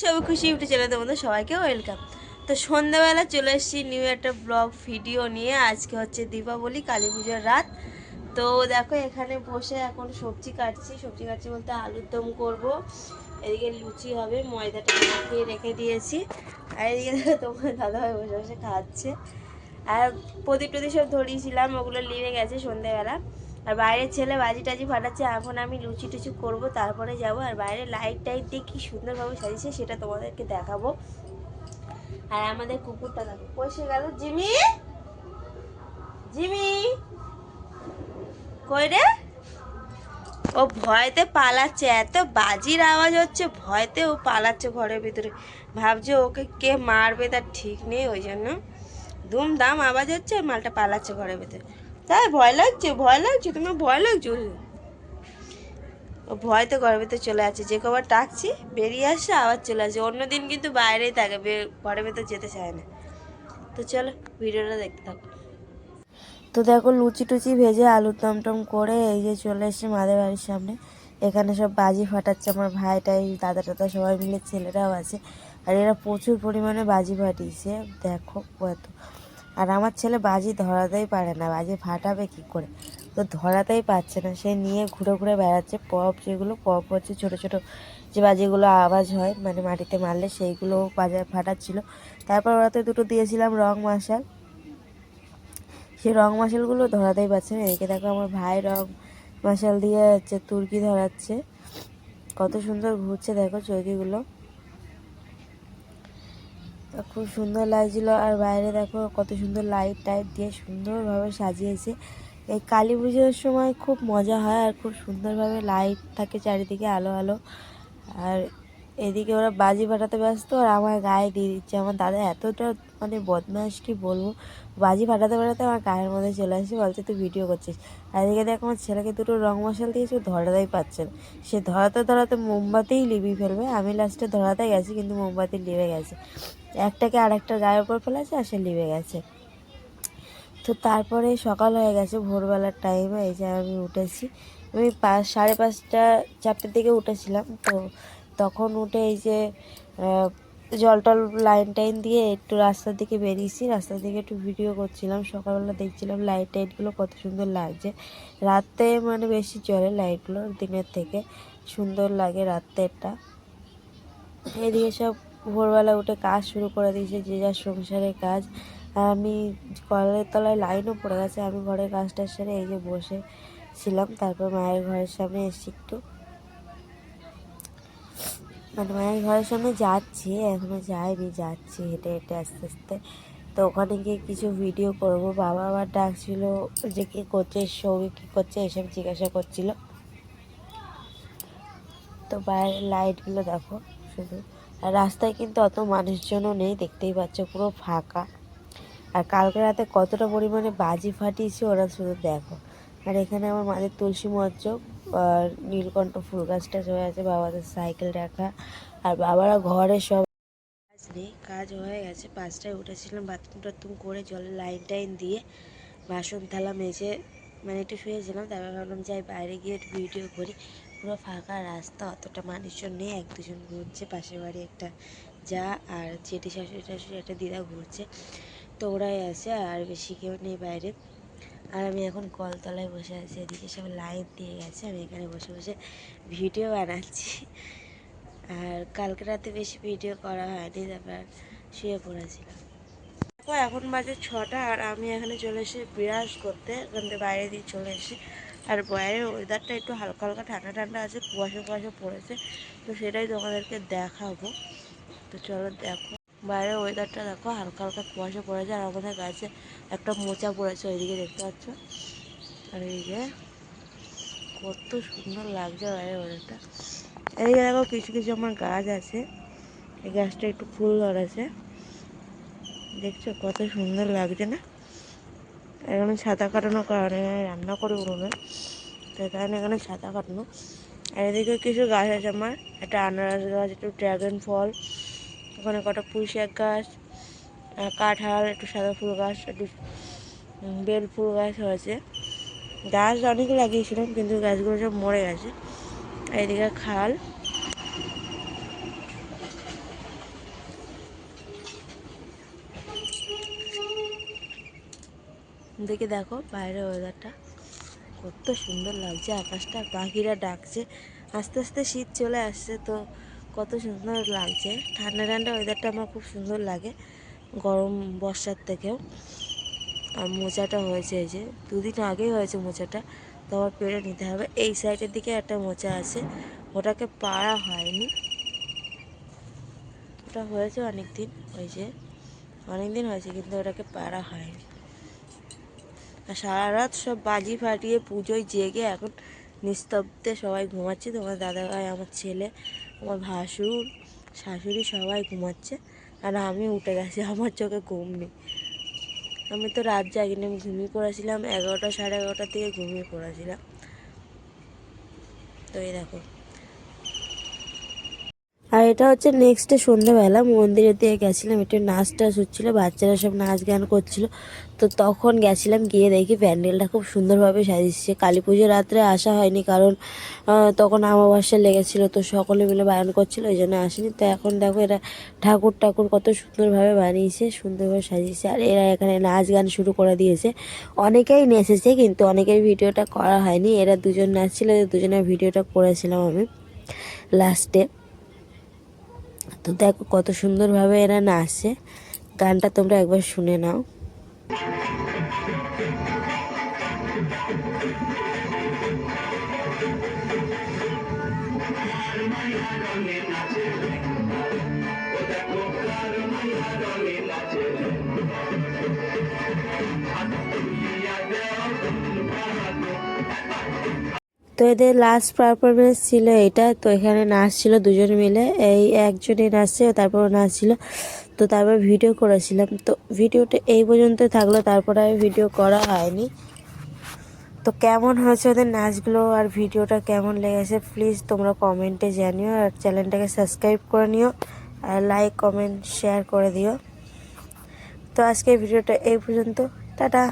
সবাই খুশি YouTube channel তোমাদের সবাইকে ওয়েলকাম। তো সন্ধ্যাবেলা চলে এসেছি নিউ একটা ব্লগ ভিডিও নিয়ে। আজকে হচ্ছে দীপাবলি, কালী পুজোর রাত। তো দেখো, এখানে বসে এখন সবজি কাটছি। সবজি কাটছি বলতে আলুর দম করব। এদিকে লুচি হবে ময়দাটা মাখিয়ে রেখে দিয়েছি। আর এদিকে দেখো, তোমার দাদাভাই বসে বসে খাচ্ছে। আর প্রদীপ টদীপ সব ধরিয়েছিলাম, ওগুলো নিয়ে গেছে সন্ধ্যেবেলা। আর বাইরের ছেলে বাজি টাজি ফাটাচ্ছে, এখন আমি লুচি টুচি করব, তারপরে যাব। আর বাইরে লাইট টাইট দিয়ে কী সুন্দরভাবে সাজিয়েছে, সেটা তোমাদেরকে দেখাবো। আর আমাদের কুকুরটা দেখো বসে গেল? জিমি? জিমি? কই রে? ও ভয়তে পালাচ্ছে, এত বাজির আওয়াজ হচ্ছে, ভয়তে ও পালাচ্ছে ঘরের ভিতরে। ভাবছে ওকে কে মারবে, তার ঠিক নেই, ওই জন্য। দাম আওয়াজ হচ্ছে, মালটা পালাচ্ছে ঘরের ভিতরে। তাই ভয় লাগছে ভয় লাগছে, তোমার ভয় লাগছে ও ভয়তে ঘরের ভিতরে চলে আসছে, যে কবার ডাকছি, বেরিয়ে আসছে আবার চলে আসছে অন্যদিন কিন্তু বাইরেই থাকে ঘরের ভিতরে যেতে চায় না। তো চলো, ভিডিওটা দেখতে থাকো। তো দেখো, লুচি টুচি ভেজে আলু টমটম করে এই যে চলে এসছে মাদের বাড়ির সামনে। এখানে সব বাজি ফাটাচ্ছে, আমার ভাইটাই দাদা টাদা সবাই মিলে, ছেলেরাও আছে। আর এরা প্রচুর পরিমাণে বাজি ফাটিয়েছে, দেখো কত। আর আমার ছেলে বাজি ধরাতেই পারে না, বাজি ফাটাবে কি করে? তো ধরাতেই পারছে না, সে নিয়ে ঘুরে ঘুরে বেড়াচ্ছে, পপ যেগুলো, পপ হচ্ছে ছোটো ছোটো যে বাজিগুলো আওয়াজ হয় মানে মাটিতে মারলে সেইগুলো বাজা ফাটাচ্ছিল। তারপর ওরাতে দুটো দিয়েছিলাম রং মশাল সেই রং মশালগুলো ধরাতেই পারছে না। এদিকে দেখো আমার ভাই রং মশাল দিয়ে হচ্ছে তুর্কি ধরাচ্ছে। কত সুন্দর ঘুরছে দেখো চৌকিগুলো। খুব সুন্দর লাগছিল। আর বাইরে দেখো কত সুন্দর লাইট টাইট দিয়ে সুন্দরভাবে সাজিয়েছে। এই কালী পুজোর সময় খুব মজা হয় আর খুব সুন্দরভাবে লাইট থাকে চারিদিকে আলো আলো। আর এদিকে ওরা বাজি ফাটাতে ব্যস্ত আর আমার গায়ে দিয়ে দিচ্ছে। আমার দাদা এতটা মানে বদমাস কি বলব? বাজি ফাটাতে ফাটাতে আমার গায়ের মধ্যে চলে আসে, বলছে, তুই ভিডিও করছিস। আর এদিকে দেখ আমার ছেলেকে দুটো রং মশাল দিয়েছে ধরাতেই পারছে না। সে ধরাতে ধরাতে মোমবাতিই লিবিয়ে ফেলবে। আমি লাস্টে ধরাতে গেছি, কিন্তু মোমবাতি লিবে গেছে। একটাকে আর একটা গায়ের উপর ফেলেছে আর সে লিবে গেছে। তো তারপরে সকাল হয়ে গেছে, ভোরবেলার টাইমে এই যে আমি উঠেছি। আমি পাঁচ সাড়ে পাঁচটা, চারটের দিকে উঠেছিলাম। তো তখন উঠে এই যে জল টল লাইন টাইন দিয়ে একটু রাস্তার দিকে বেরিয়েছি। রাস্তার দিকে একটু ভিডিও করছিলাম। সকালবেলা দেখছিলাম লাইট টাইটগুলো কত সুন্দর লাগছে। রাতে মানে বেশি চলে লাইটগুলো দিনের থেকে সুন্দর লাগে রাতেরটা এদিকে সব ভোরবেলা উঠে কাজ শুরু করে দিয়েছে, যে যার সংসারের কাজ। আমি কলের তলায় লাইনও পড়ে গেছে, আমি ঘরের কাজটা সেরে এই যে বসে ছিলাম তারপর মায়ের ঘরের সামনে এসেছি একটু। মানে মায়ের ঘরের সামনে যাচ্ছি, এখনও যাইনি, যাচ্ছি হেঁটে হেঁটে আস্তে আস্তে। তো ওখানে গিয়ে কিছু ভিডিও করব। বাবা আবার ডাকছিল যে কী করছে সৌভিক কী করছে, এসব জিজ্ঞাসা করছিল। তো বাইরের লাইটগুলো দেখো। শুধু। আর রাস্তায় কিন্তু অত মানুষজনও নেই, দেখতেই পাচ্ছ পুরো ফাঁকা। আর কালকে রাতে কতটা পরিমাণে বাজি ফাটিয়েছে ওরা শুধু দেখো। আর এখানে আমার মাদের তুলসী মঞ্চ আর নীলকণ্ঠ ফুল গাছটা হয়ে আছে, বাবাদের সাইকেল রাখা। আর বাবারা ঘরে সব কাজ নেই, কাজ হয়ে গেছে। পাঁচটায় উঠেছিলাম, বাথরুম টাথরুম করে জলের লাইন টাইন দিয়ে বাসন থালা মেজে মানে একটু শুয়েছিলাম, তারপর ভাবলাম যাই বাইরে গিয়ে একটু ভিডিও করি। পুরো ফাঁকা রাস্তা, অতটা মানুষজন নেই, এক দুজন ঘুরছে, পাশের বাড়ি একটা যা, আর জেঠি শাশুড়ি টাশুড়ি একটা দিদা ঘুরছে। তো ওরাই আছে, আর বেশি কেউ নেই বাইরে। আর আমি এখন কলতলায় বসে আছি, এদিকে সব লাইট দিয়ে গেছে, আমি এখানে বসে বসে ভিডিও বানাচ্ছি। আর কালকে রাতে বেশি ভিডিও করা হয়নি, তারপর শুয়ে পড়েছিলাম। এখন বাজে ছটা, আর আমি এখানে চলে এসে বিরাজ করতে, এখান থেকে বাইরে দিয়ে চলে এসে আর বাইরের ওয়েদারটা একটু হালকা হালকা ঠান্ডা ঠান্ডা আছে, কুয়াশা কুয়াশা পড়েছে, তো সেটাই তোমাদেরকে দেখাবো। তো চলো দেখো। বাইরের ওয়েদারটা দেখো, হালকা হালকা কুয়াশা পড়েছে, আর আমাদের গাছে একটা মোচা পড়েছে, ওইদিকে দেখতে পাচ্ছ? আর এইদিকে কত সুন্দর লাগছে বাইরের ওয়েদারটা এদিকে দেখো কিছু কিছু আমার গাছ আছে, এই গাছটা একটু ফুল ধরেছে। দেখছ কত সুন্দর লাগছে না? এখানে ছাতা কাটানোর কারণে রান্না করে উনুনে। তো এখানে এখানে ছাতা কাটানো এদিকে কিছু গাছ আছে আমার। একটা আনারস গাছ, একটু ড্রাগন ফল, ওখানে কটা পুঁই শাক গাছ কাঁঠাল, একটু সাদা ফুল গাছ, একটু বেল ফুল গাছ হয়েছে। গাছ অনেক লাগিয়েছিলাম, কিন্তু গাছগুলো সব মরে গেছে। এদিকে খাল। দেখে দেখো বাইরের ওয়েদারটা কত সুন্দর লাগছে, আকাশটা পাখিরা ডাকছে। আস্তে আস্তে শীত চলে আসছে তো কত সুন্দর লাগছে। ঠান্ডা ঠান্ডা ওয়েদারটা আমার খুব সুন্দর লাগে গরম বর্ষার থেকেও। আর মোচাটা হয়েছে এই যে, দুদিন আগেই হয়েছে মোচাটা। তো আবার পেরে নিতে হবে। এই সাইডের দিকে একটা মোচা আছে, ওটাকে পাড়া হয়নি। ওটা হয়েছে অনেক দিন ওই যে অনেক দিন হয়েছে কিন্তু ওটাকে পাড়া হয়নি। সারা রাত সব বাজি ফাটিয়ে পুজোয় জেগে এখন নিস্তব্ধে সবাই ঘুমাচ্ছে। তোমার দাদা ভাই আমার ছেলে, আমার ভাসুর, শাশুড়ি সবাই ঘুমাচ্ছে। আর আমি উঠে গেছি, আমার চোখে ঘুম নেই। আমি তো রাত জাগিনি, আমি ঘুমিয়ে পড়েছিলাম। এগারোটা সাড়ে এগারোটার দিকে ঘুমিয়ে পড়েছিলাম। তো এই দেখো। আর এটা হচ্ছে নেক্সট ডে সন্ধ্যাবেলা মন্দিরের দিকে গেছিলাম, একটু নাচ টাচ হচ্ছিল, বাচ্চারা সব নাচ গান করছিল। তো তখন গেছিলাম, গিয়ে দেখি প্যান্ডেলটা খুব সুন্দরভাবে সাজিয়েছে। কালী পুজোর রাত্রে আসা হয়নি কারণ তখন আমাবাসা লেগেছিল, তো সকলে মিলে বায়ন করছিল, ওই জন্য আসেনি। তো এখন দেখো এরা ঠাকুর ঠাকুর কত সুন্দরভাবে বানিয়েছে, সুন্দরভাবে সাজিয়েছে। আর এরা এখানে নাচ গান শুরু করে দিয়েছে। অনেকেই নেচেছে কিন্তু অনেকের ভিডিওটা করা হয়নি। এরা দুজন নাচছিল, দুজনের ভিডিওটা করেছিলাম আমি লাস্টে তো দেখো কত সুন্দরভাবে এরা নাচে। গানটা তোমরা একবার শুনে নাও। তো এদের লাস্ট পারফরমেন্স ছিল এটা। তো এখানে নাচ ছিল দুজন মিলে। এই একজনে নাচছে, তারপর নাচছিল। তো তারপর ভিডিও করেছিলাম। তো ভিডিওটা এই পর্যন্ত থাকল, তারপরে আর ভিডিও করা হয়নি। তো কেমন হয়েছে ওদের নাচগুলো আর ভিডিওটা কেমন লেগেছে? প্লিজ তোমরা কমেন্টে জানিও আর চ্যানেলটাকে সাবস্ক্রাইব করে নিও আর লাইক কমেন্ট শেয়ার করে দিও। তো আজকে ভিডিওটা এই পর্যন্ত। টাটা।